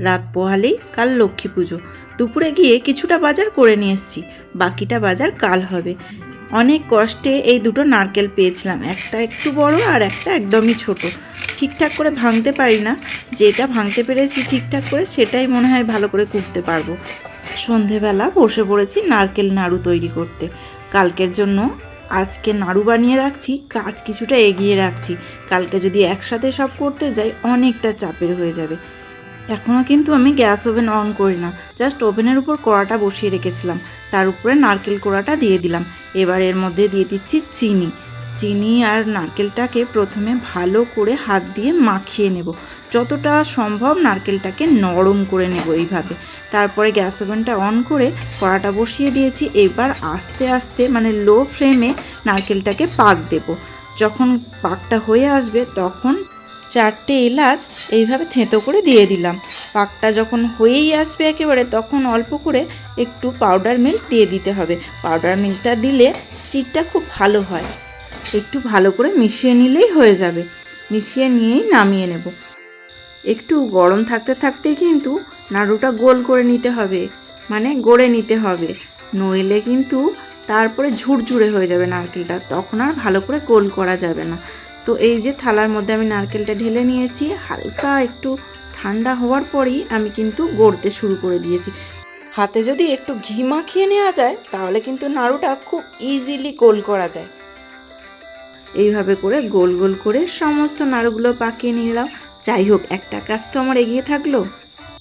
রাত পোহালেই কাল লক্ষ্মী পুজো। দুপুরে গিয়ে কিছুটা বাজার করে নিয়ে এসেছি। বাকিটা বাজার কাল হবে। অনেক কষ্টে এই দুটো নারকেল পেয়েছিলাম। একটা একটু বড় আর একটা একদমই ছোট। ঠিকঠাক করে ভাঙতে পারি না। যেটা ভাঙতে পেরেছি ঠিকঠাক করে সেটাই মনে হয় ভালো করে কুটতে পারব। সন্ধেবেলা বসে পড়েছি নারকেল নাড়ু তৈরি করতে। কালকের জন্য আজকে নাড়ু বানিয়ে রাখছি, কাজ কিছুটা এগিয়ে রাখছি। কালকে যদি একসাথে সব করতে যাই, অনেকটা চাপের হয়ে যাবে। এখনও কিন্তু আমি গ্যাস ওভেন অন করি না, জাস্ট ওভেনের উপর কড়াটা বসিয়ে রেখেছিলাম, তার উপরে নারকেল কোড়াটা দিয়ে দিলাম, এবার এর মধ্যে দিয়ে দিচ্ছি চিনি চিনি আর নারকেলটাকে প্রথমে ভালো করে হাত দিয়ে মাখিয়ে নেব, যতটা সম্ভব নারকেলটাকে নরম করে নেব এইভাবে, তারপরে গ্যাস ওভেনটা অন করে কড়াটা বসিয়ে দিয়েছি, এবার আস্তে আস্তে মানে লো ফ্লেমে নারকেলটাকে পাক দেব, যখন পাকটা হয়ে আসবে তখন চারটে এলাচ এইভাবে থেঁতো করে দিয়ে দিলাম। পাকটা যখন হয়েই আসবে একেবারে, তখন অল্প করে একটু পাউডার মিল্ক দিয়ে দিতে হবে। পাউডার মিল্কটা দিলে চিটটা খুব ভালো হয়। একটু ভালো করে মিশিয়ে নিলেই হয়ে যাবে। মিশিয়ে নিয়েই নামিয়ে নেব। একটু গরম থাকতে থাকতেই কিন্তু নাড়ুটা গোল করে নিতে হবে মানে গড়ে নিতে হবে। নইলে কিন্তু তারপরে ঝুরঝুরে হয়ে যাবে নারকেলটা। তখন আর ভালো করে গোল করা যাবে না। তো এই যে থালার মধ্যে আমি নারকেলটা ঢেলে নিয়েছি, হালকা একটু ঠান্ডা হওয়ার পরেই আমি কিন্তু গড়তে শুরু করে দিয়েছি। হাতে যদি একটু ঘি মাখিয়ে নেওয়া যায়, তাহলে কিন্তু নাড়ুটা খুব ইজিলি গোল করা যায়। এইভাবে করে গোল গোল করে সমস্ত নাড়ুগুলো পাকিয়ে নিলাম। যাই হোক, একটা কাজ তো আমার এগিয়ে থাকল।